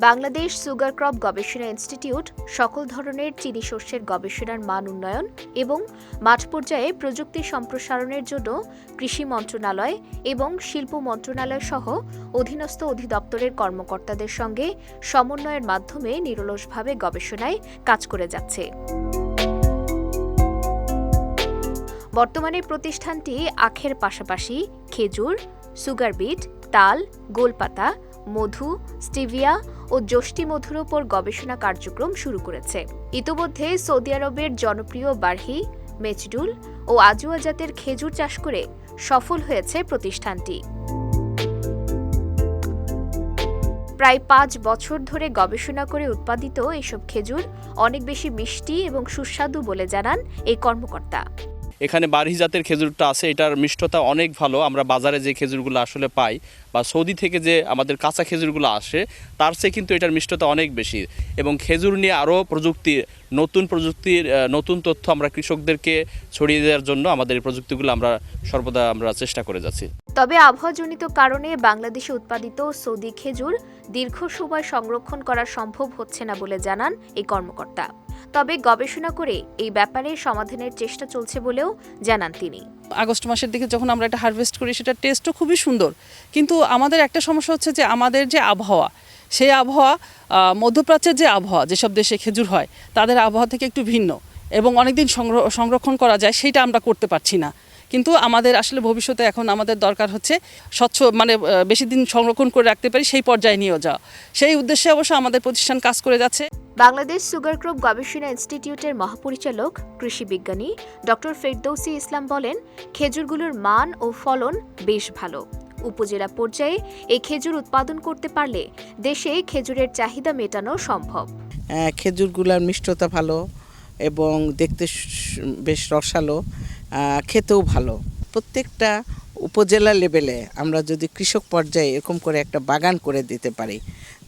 Bangladesh sugar crop গবেষণা institute সকল ধরনের চিনি শস্যের গবেষণার মান উন্নয়ন এবং মাঠ পর্যায়ে প্রযুক্তি সম্প্রসারণের জন্য কৃষি মন্ত্রণালয় এবং শিল্প মন্ত্রণালয় সহ অধীনস্থ অধিদপ্তরের কর্মকর্তাদের সঙ্গে সমন্বয়ের মাধ্যমে নিরলসভাবে গবেষণায় কাজ করে যাচ্ছে। বর্তমানে প্রতিষ্ঠানটি আখের পাশাপাশি খেজুর, সুগার বিট, তাল, গোলপাতা মধু, স্টিভিয়া ও যষ্টি মধুর ওপর গবেষণা কার্যক্রম শুরু করেছে। ইতোমধ্যে সৌদি আরবের জনপ্রিয় বারহি মেচডুল ও আজুয়া জাতের খেজুর চাষ করে সফল হয়েছে প্রতিষ্ঠানটি। প্রায় পাঁচ বছর ধরে গবেষণা করে উৎপাদিত এসব খেজুর অনেক বেশি মিষ্টি এবং সুস্বাদু বলে জানান এই কর্মকর্তা। এখানে বারহি জাতের খেজুরটা আছে, এটার মিষ্টতা অনেক ভালো। আমরা বাজারে যে খেজুরগুলো আসলে পাই বা সৌদি থেকে যে আমাদের কাঁচা খেজুরগুলো আসে, তার চেয়ে কিন্তু এটার মিষ্টতা অনেক বেশি। এবং খেজুর নিয়ে আরও প্রযুক্তি, নতুন প্রযুক্তির নতুন তথ্য আমরা কৃষকদেরকে ছড়িয়ে দেওয়ার জন্য আমাদের এই প্রযুক্তিগুলো আমরা সর্বদা আমরা চেষ্টা করে যাচ্ছি। তবে আবহাওয়াজনিত কারণে বাংলাদেশে উৎপাদিত সৌদি খেজুর দীর্ঘ সময় সংরক্ষণ করা সম্ভব হচ্ছে না বলে জানান এই কর্মকর্তা। তবে গবেষণা করে এই ব্যাপারে সমাধানের চেষ্টা চলছে বলেও জানান তিনি। আগস্ট মাসের দিকে যখন আমরা এটা হারভেস্ট করি, সেটার টেস্টও খুবই সুন্দর। কিন্তু আমাদের একটা সমস্যা হচ্ছে যে আমাদের যে আবহাওয়া, সেই আবহাওয়া মধ্যপ্রাচ্যের যে আবহাওয়া, যেসব দেশে খেজুর হয়, তাদের আবহাওয়া থেকে একটু ভিন্ন। এবং অনেকদিন সংরক্ষণ করা যায়, সেটা আমরা করতে পারছি না। কিন্তু আমাদের আসলে ভবিষ্যতে এখন আমাদের দরকার হচ্ছে স্বচ্ছ মানে বেশি দিন সংরক্ষণ করে রাখতে পারি সেই পর্যায়ে নিয়েও যাওয়া। সেই উদ্দেশ্যে অবশ্য আমাদের প্রতিষ্ঠান কাজ করে যাচ্ছে। বাংলাদেশ সুগার ক্রপ গবেষণা ইনস্টিটিউটের মহাপরিচালক কৃষি বিজ্ঞানী ডক্টর ফেরদৌসি ইসলাম বলেন খেজুরগুলোর মান ও ফলন বেশ ভালো। উপজেলা পর্যায়ে এই খেজুর উৎপাদন করতে পারলে দেশে খেজুরের চাহিদা মেটানো সম্ভব। আহ, খেজুরগুলার মিষ্টতা ভালো এবং দেখতে বেশ রসালো। খেতেও ভালো। প্রত্যেকটা উপজেলা লেভেলে আমরা যদি কৃষক পর্যায়ে এরকম করে একটা বাগান করে দিতে পারি,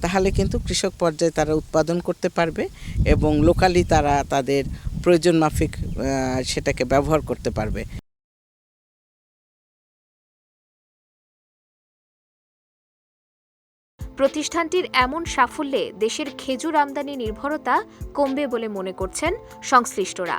তাহলে কিন্তু কৃষক পর্যায়ে তারা উৎপাদন করতে পারবে এবং লোকালি তারা তাদের প্রয়োজন মাফিক সেটাকে ব্যবহার করতে পারবে। প্রতিষ্ঠানটির এমন সাফল্যে দেশের খেজুর আমদানি নির্ভরতা কমবে বলে মনে করছেন সংশ্লিষ্টরা।